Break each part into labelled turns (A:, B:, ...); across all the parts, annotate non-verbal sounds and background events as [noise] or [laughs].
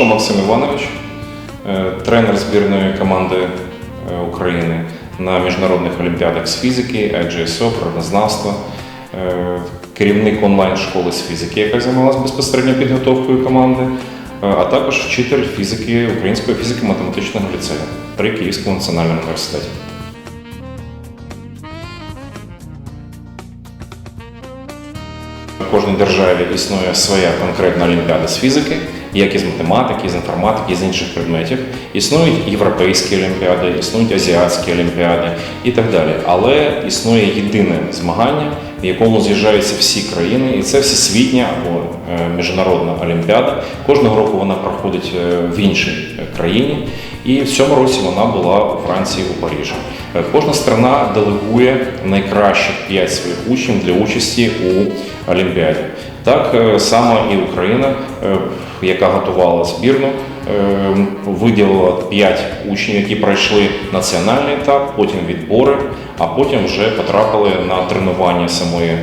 A: Ромашко Максим Іванович, е, тренер збірної команди е, України на міжнародних олімпіадах з фізики, IGSO, природознавства, е, керівник онлайн-школи з фізики, яка займалася безпосередньо підготовкою команди, а також вчитель фізики Українського фізико-математичного ліцею при Київському національному університеті. В кожній державі існує своя конкретна олімпіада з фізики, як і з математики, з інформатики, з інших предметів. Існують європейські олімпіади, існують азіатські олімпіади і так далі. Але існує єдине змагання, в якому з'їжджаються всі країни, і це всесвітня або е, міжнародна олімпіада. Кожного року вона проходить е, в іншій е, країні. І в цьому році вона була у Франції у Парижі. Е, Кожна страна делегує найкращих п'ять своїх учнів для участі у Олімпіаді. Так е, само і Україна, е, яка готувала збірну, виділила п'ять учнів, які пройшли національний етап, потім відбори, а потім вже потрапили на тренування самої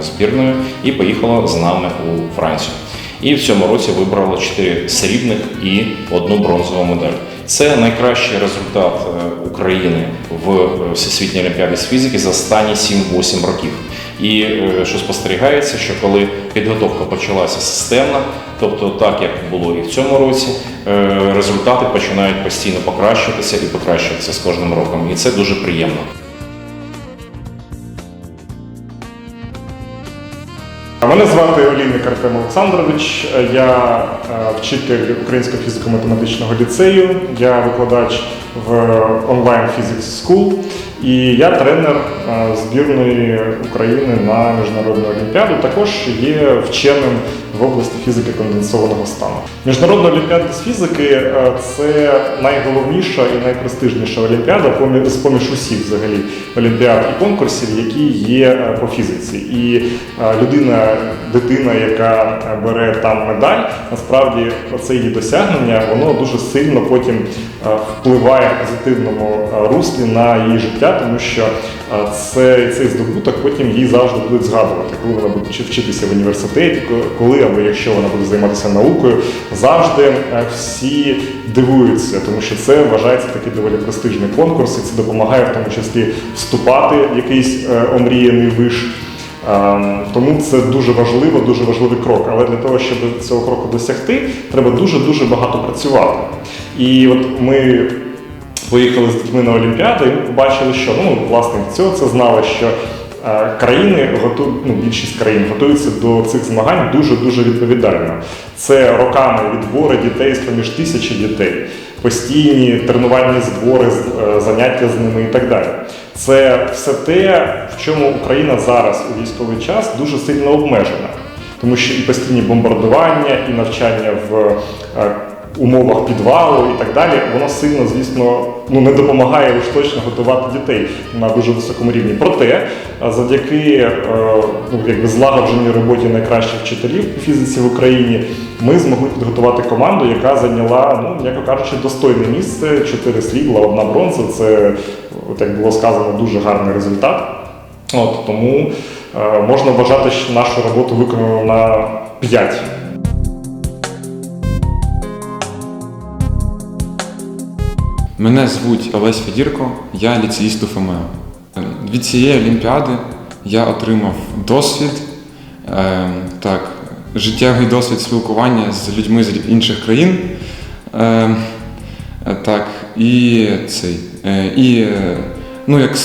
A: збірної і поїхала з нами у Францію. І в цьому році вибрала 4 срібних і одну бронзову медаль. Це найкращий результат е, України в е, Всесвітній олімпіаді з фізики за останні 7-8 років. І е, що спостерігається, що коли підготовка почалася системно, тобто так як було і в цьому році, результати починають постійно покращуватися і покращуватися з кожним роком. І це дуже приємно.
B: Мене звати Олійник Артем Олександрович. Я е, вчитель Українського фізико-математичного ліцею. Я викладач в онлайн Physics School. І я тренер е, збірної України на міжнародну олімпіаду. Також є вченим в області фізики конденсованого стану. Міжнародна олімпіада з фізики е, це найголовніша і найпрестижніша олімпіада з-поміж усіх взагалі олімпіад і конкурсів, які є е, по фізиці. І людина, дитина, яка бере там медаль, насправді це її досягнення, воно дуже сильно потім впливає в позитивному руслі на її життя, тому що е, цей, здобуток потім їй завжди будуть згадувати, коли вона буде вчитися в університеті, коли або якщо вона буде займатися наукою, завжди е, всі дивуються, тому що це вважається такий доволі престижний конкурс, і це допомагає в тому числі вступати в якийсь е, омріяний виш. Ем, Тому це дуже важливо, дуже важливий крок. Але для того, щоб цього кроку досягти, треба дуже-дуже багато працювати. І от ми поїхали з дітьми на Олімпіаду, і ми побачили, що ну, власне, цього це знали, що е, країни готу... ну, більшість країн готуються до цих змагань дуже-дуже відповідально. Це роками відбори дітей з поміж тисячі дітей, постійні тренувальні збори, е, заняття з ними і так далі. Це все те, в чому Україна зараз у військовий час дуже сильно обмежена, тому що і постійні бомбардування, і навчання в е, умовах підвалу і так далі, воно сильно, звісно, ну не допомагає уж точно готувати дітей на дуже високому рівні. Проте, е, завдяки е, ну, якби злагодженій роботі найкращих вчителів по фізиці в Україні, ми змогли підготувати команду, яка зайняла, ну м'яко кажучи, достойне місце. Чотири срібла, одна бронза. Це, от як було сказано, дуже гарний результат. От тому е, можна вважати, що нашу роботу виконано на 5.
C: Мене звуть Олесь Федірко, я ліцеїст УФМ. Від цієї олімпіади я отримав досвід, е, так, життєвий досвід спілкування з людьми з інших країн. Е, так, і цей, е, і е, ну, як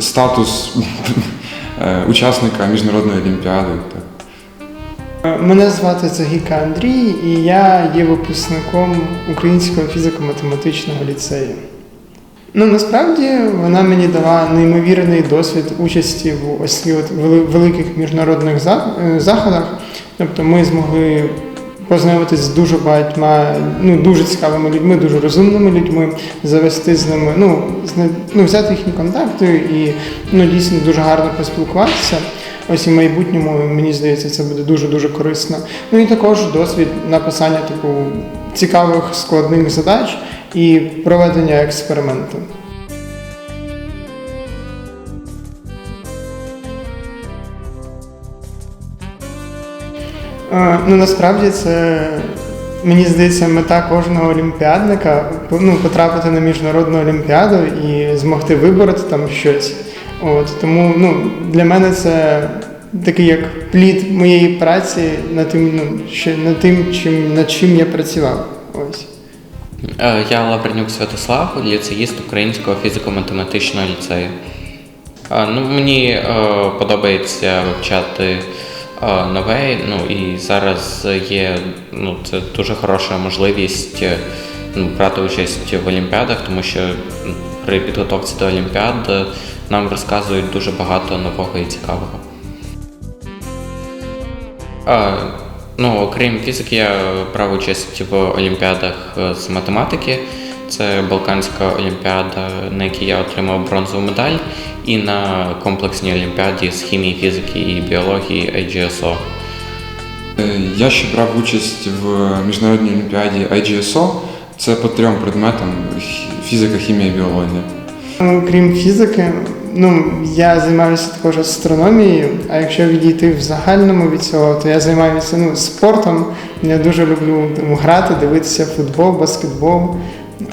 C: статус [laughs] е, учасника міжнародної олімпіади. Так.
D: Мене звати Загіка Андрій, і я є випускником Українського фізико-математичного ліцею. Ну, насправді вона мені дала неймовірний досвід участі в ось великих міжнародних е, заходах. Тобто ми змогли познайомитись з дуже багатьма, ну, дуже цікавими людьми, дуже розумними людьми, завести з ними, ну, ну взяти їхні контакти і ну, дійсно дуже гарно поспілкуватися. Ось і в майбутньому, мені здається, це буде дуже-дуже корисно. Ну і також досвід написання типу цікавих складних задач і проведення експерименту. Е, Ну насправді це мені здається, мета кожного олімпіадника ну, потрапити на міжнародну олімпіаду і змогти вибороти там щось. От, тому ну, для мене це такий як плід моєї праці над тим, ну, що, над тим, чим, над чим я працював. Ось.
E: Е, Я Лавренюк Святослав, ліцеїст Українського фізико-математичного ліцею. Е, Ну, мені е, подобається вивчати нове, ну і зараз є ну, це дуже хороша можливість ну, брати участь в Олімпіадах, тому що при підготовці до Олімпіад нам розказують дуже багато нового і цікавого. А, ну, окрім фізики, я брав участь в олімпіадах е, з математики. Це Балканська олімпіада, на якій я отримав бронзову медаль, і на комплексній олімпіаді з хімії, фізики і біології IGSO.
C: Е, Я ще брав участь в міжнародній олімпіаді IGSO. Це по трьом предметам: фізика, хімія, біологія.
D: Крім фізики, ну я займаюся також астрономією, а якщо відійти в загальному від цього, то я займаюся ну, спортом. Я дуже люблю там, грати, дивитися футбол, баскетбол.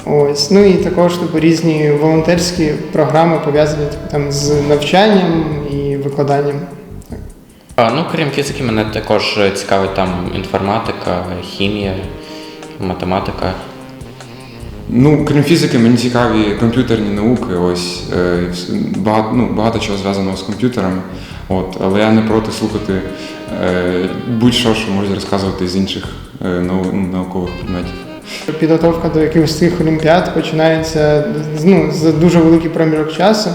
D: Ось. Ну і також типу, різні волонтерські програми пов'язані типу, там, з навчанням і викладанням.
E: А, ну, крім фізики, мене також цікавить там інформатика, хімія, математика.
C: Ну, крім фізики, мені цікаві комп'ютерні науки. Ось е, багато, ну, багато чого зв'язаного з комп'ютерами. От, але я не проти слухати е, будь-що, що можуть розказувати з інших е, ну, наукових предметів.
D: Підготовка до якихось цих олімпіад починається ну, за дуже великий проміжок часу.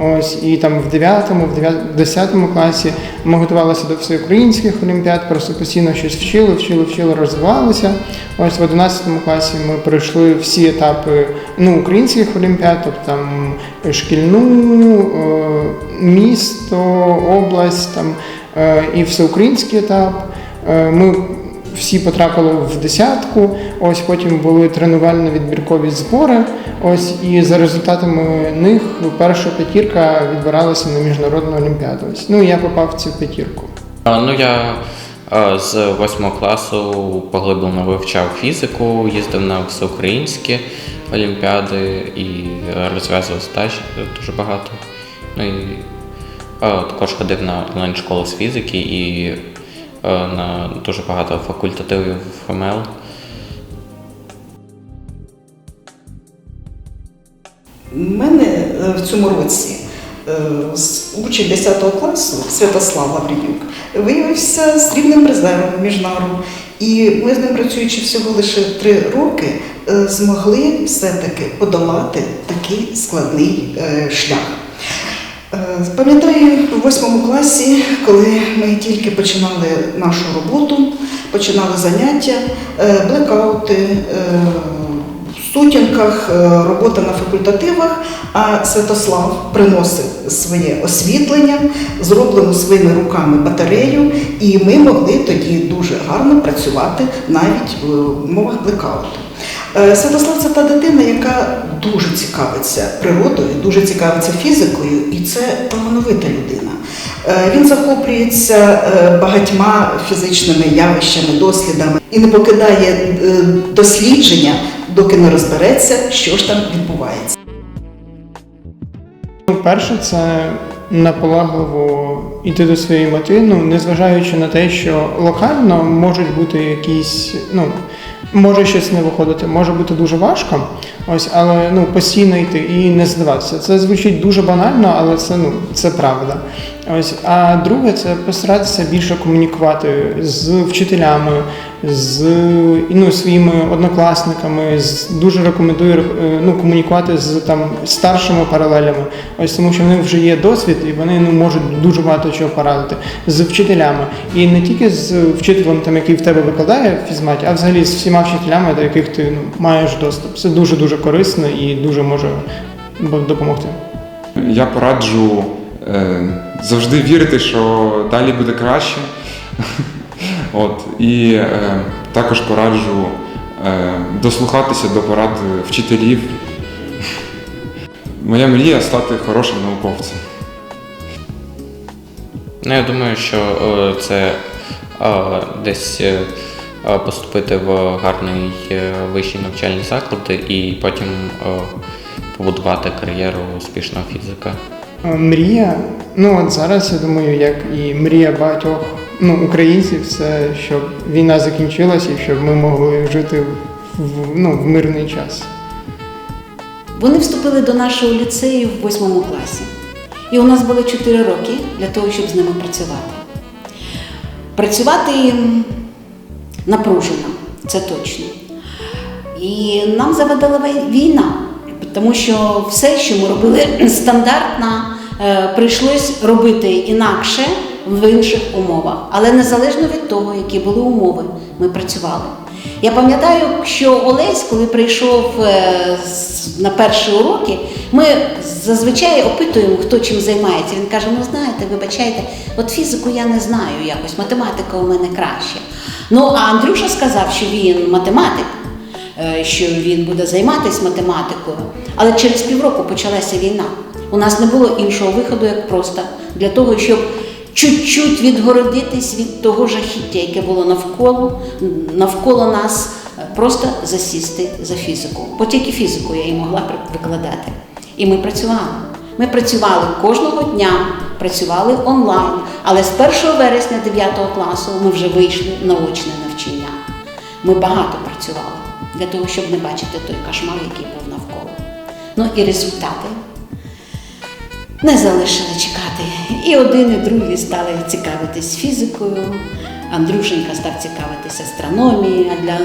D: Ось і там в 9, в 9, в 10 класі ми готувалися до всеукраїнських олімпіад, просто постійно щось вчили, вчили, вчили, розвивалися. Ось в 11 класі ми пройшли всі етапи ну, українських олімпіад, тобто там шкільну, е, місто, область там, е, і всеукраїнський етап. Е, Ми всі потрапили в десятку. Ось потім були тренувально-відбіркові збори. Ось і за результатами них перша п'ятірка відбиралася на міжнародну олімпіаду. Ось. Ну я попав в цю п'ятірку.
E: Ну, я з восьмого класу поглиблено вивчав фізику, їздив на всеукраїнські олімпіади і розв'язував задачі дуже багато. Ну і також ходив на онлайн-школу з фізики і на дуже багато факультативів ФМЛ.
F: У мене е, в цьому році е, учень 10 класу Святослав Лавренюк виявився срібним призером міжнару. І ми з ним працюючи всього лише три роки, е, змогли все-таки подолати такий складний е, шлях. Е, Пам'ятаю в восьмому класі, коли ми тільки починали нашу роботу, починали заняття, е, блекаути, е, в сутінках, робота на факультативах, а Святослав приносив своє освітлення, зроблену своїми руками батарею, і ми могли тоді дуже гарно працювати навіть в умовах блекауту. Е, Святослав це та дитина, яка дуже цікавиться природою, дуже цікавиться фізикою, і це талановита людина. Е, Він захоплюється е, багатьма фізичними явищами, дослідами і не покидає дослідження, доки не розбереться, що ж там відбувається.
D: Перше, це наполегливо йти до своєї мети, ну, незважаючи на те, що локально можуть бути якісь, ну, може щось не виходити, може бути дуже важко, ось, але ну, постійно йти і не здаватися. Це звучить дуже банально, але це, ну, це правда. Ось. А друге, це постаратися більше комунікувати з вчителями, з ну, своїми однокласниками. З, дуже рекомендую е, ну, комунікувати з там, старшими паралелями. Ось тому, що в них вже є досвід, і вони ну, можуть дуже багато чого порадити з вчителями. І не тільки з вчителем, там, який в тебе викладає фізматі, а взагалі з всіма вчителями, до яких ти ну, маєш доступ. Це дуже дуже корисно і дуже може допомогти.
C: Я пораджу завжди вірити, що далі буде краще. [laughs] От, і е, також пораджу е, дослухатися до порад вчителів. Моя мрія стати хорошим науковцем.
E: Ну, я думаю, що е, це е, десь е, е, поступити в гарний е, вищий навчальний заклад і потім е, побудувати кар'єру успішного фізика.
D: Е, Мрія, ну от зараз я думаю, як і мрія багатьох ну, українців, це щоб війна закінчилася і щоб ми могли жити в, ну, в мирний час.
G: Вони вступили до нашого ліцею в восьмому класі. І у нас було 4 роки для того, щоб з ними працювати. Працювати напружено, це точно. І нам завадила війна, тому що все, що ми робили [clears throat] стандартно, е, прийшлось робити інакше в інших умовах. Але незалежно від того, які були умови, ми працювали. Я пам'ятаю, що Олесь, коли прийшов е, на перші уроки, ми зазвичай опитуємо, хто чим займається. Він каже: ну знаєте, вибачайте, от фізику я не знаю якось, математика у мене краще. Ну а Андрюша сказав, що він математик, що він буде займатися математикою. Але через півроку почалася війна. У нас не було іншого виходу, як просто для того, щоб чуть-чуть відгородитись від того жахіття, яке було навколо, навколо нас, е, просто засісти за фізику. Бо тільки фізику я і могла викладати. І ми працювали. Ми працювали кожного дня, працювали онлайн, але з 1 вересня 9 класу ми вже вийшли на очне навчання. Ми багато працювали для того, щоб не бачити той кошмар, який був навколо. Ну і результати не залишили чекати. І один, і другий стали цікавитись фізикою. Андрюшенька став цікавитись астрономією, а для,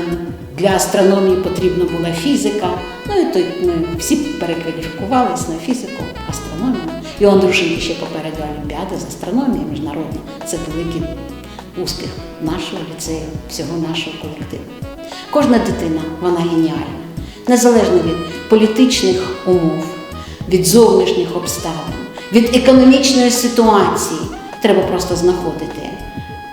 G: для астрономії потрібна була фізика. Ну і то ми всі перекваліфікувалися на фізику, астрономію. І Андрюшеньки ще попереду Олімпіади з астрономії міжнародна. Це великий успіх нашого ліцею, всього нашого колективу. Кожна дитина вона геніальна, незалежно від політичних умов, від зовнішніх обставин, від економічної ситуації. Треба просто знаходити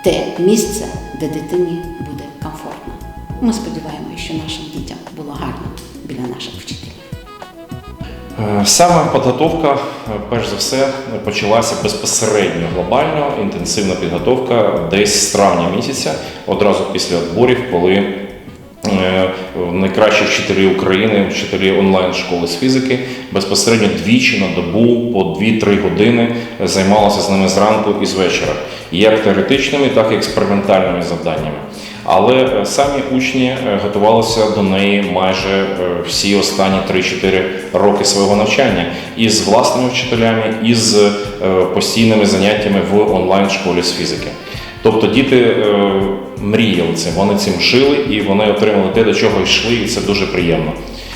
G: те місце, де дитині буде комфортно. Ми сподіваємося, що нашим дітям було гарно біля наших вчителів.
A: Е, Саме підготовка, е, перш за все, почалася безпосередньо глобально, інтенсивна підготовка десь з травня місяця, одразу після відборів, коли найкращі вчителі України, вчителі онлайн-школи з фізики, безпосередньо двічі на добу по 2-3 години займалися з ними зранку і з вечора, як теоретичними, так і експериментальними завданнями. Але е, самі учні е, готувалися до неї майже е, всі останні 3-4 роки свого навчання і з власними вчителями, і з е, постійними заняттями в онлайн-школі з фізики. Тобто діти е, мріяли цим, вони цим жили і вони отримали те, до чого йшли, і це дуже приємно.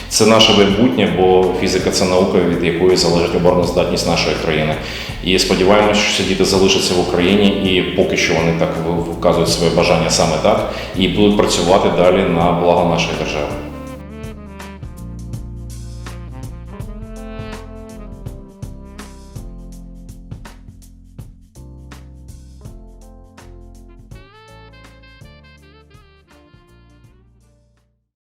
A: Це наше майбутнє, бо фізика це наука, від якої залежить обороноздатність нашої країни. І сподіваємося, що ці діти залишаться в Україні, і поки що вони так вказують своє бажання саме так, і будуть працювати далі на благо нашої держави.